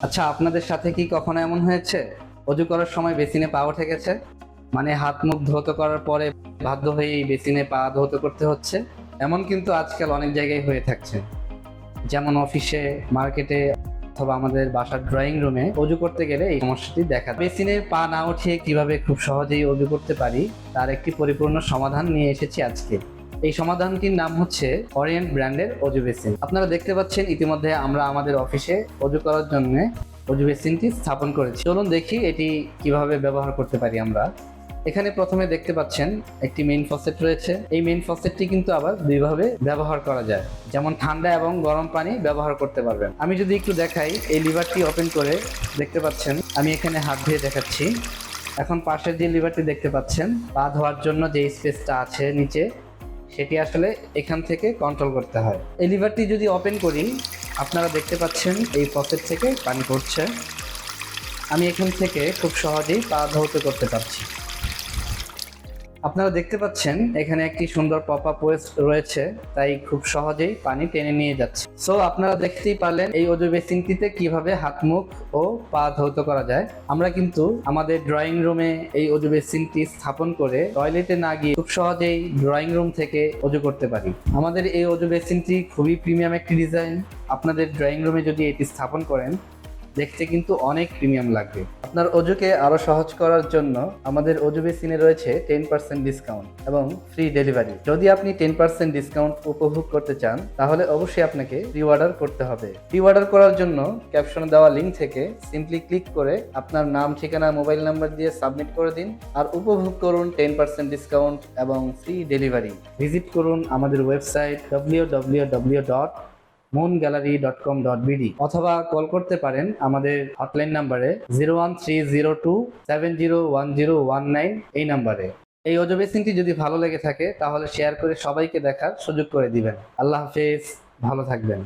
আচ্ছা আপনাদের সাথে কি কখনো এমন হয়েছে? অজু করার সময় বেসিনে পা উঠে গেছে? মানে হাত মুখ ধৌত করার পরে বাধ্য হয়ে এই বেসিনে পা ধৌত করতে হচ্ছে? এমন কিন্তু আজকাল অনেক জায়গায় হয়ে থাকছে। যেমন অফিসে, মার্কেটে অথবা আমাদের বাসার ড্রয়িং রুমে অজু করতে গেলে এই সমস্যাটি দেখা। বেসিনে পা না উঠিয়ে কীভাবে খুব সহজেই অজু করতে পারি? তার একটি পরিপূর্ণ সমাধান নিয়ে এসেছি আজকে। এই সমাধানটির নাম হচ্ছে অরিয়েন্ট ব্র্যান্ডের অজু বেসিন আপনারা দেখতে পাচ্ছেন ইতিমধ্যে আমরা আমাদের অফিসে অজু করার জন্য অজু বেসিনটি স্থাপন করেছি। চলুন দেখি এটি কীভাবে ব্যবহার করতে পারি আমরা। এখানে প্রথমে দেখতে পাচ্ছেন একটি মেইন ফসেট রয়েছে। এই মেইন ফসেটটি কিন্তু আবার দুইভাবে ব্যবহার করা যায়। যেমন ঠান্ডা এবং গরম পানি ব্যবহার করতে পারবেন। আমি যদি একটু দেখাই, এই লিভারটি ওপেন করে দেখতে পাচ্ছেন, আমি এখানে হাত ধুয়ে দেখাচ্ছি। এখন পাশের যে লিভারটি দেখতে পাচ্ছেন, পা ধোয়ার জন্য যে স্পেসটা আছে নিচে সেটি আসলে এখান থেকে কন্ট্রোল করতে হয়। এই লিভারটি যদি ওপেন করি, আপনারা দেখতে পাচ্ছেন এই পকেট থেকে পানি পড়ছে। আমি এখান থেকে খুব সহজেই পা ধৌত করতে পারছি। আপনারা দেখতে পাচ্ছেন, এখানে একটি সুন্দর পপ আপ রয়েছে, তাই খুব সহজেই পানি টেনে নিয়ে যাচ্ছে। সো আপনারা দেখতেই পারলেন এই অজু বেসিনটিতে কীভাবে হাত মুখ ও পা ধৌত করা যায়। আমরা কিন্তু আমাদের ড্রয়িং রুমে এই অজু বেসিনটি স্থাপন করে টয়লেটে না গিয়ে খুব সহজেই ড্রয়িং রুম থেকে অজু করতে পারি। আমাদের এই অজু বেসিনটি খুবই প্রিমিয়াম একটি ডিজাইন আপনাদের ড্রয়িং রুমে যদি এটি স্থাপন করেন দেখতে কিন্তু অনেক প্রিমিয়াম লাগবে। আপনার অজুকে আরও সহজ করার জন্য আমাদের অজু বেসিনে রয়েছে টেন পার্সেন্ট ডিসকাউন্ট এবং ফ্রি ডেলিভারি যদি আপনি টেন পার্সেন্ট ডিসকাউন্ট উপভোগ করতে চান, তাহলে অবশ্যই আপনাকে প্রি অর্ডার করতে হবে। প্রি অর্ডার করার জন্য ক্যাপশনে দেওয়া লিঙ্ক থেকে সিম্পলি ক্লিক করে আপনার নাম, ঠিকানা মোবাইল নাম্বার দিয়ে সাবমিট করে দিন আর উপভোগ করুন টেন পার্সেন্ট ডিসকাউন্ট এবং ফ্রি ডেলিভারি ভিজিট করুন আমাদের website W W W dot moon gallery dot com dot BD অথবা কল করতে পারেন আমাদের হটলাইন নাম্বারে zero one three zero two seven zero one zero one nine এই নাম্বারে এই অজবেসিনটি যদি ভালো লেগে থাকে, তাহলে শেয়ার করে সবাইকে দেখার সুযোগ করে দিবেন। আল্লাহ হাফেজ, ভালো থাকবেন।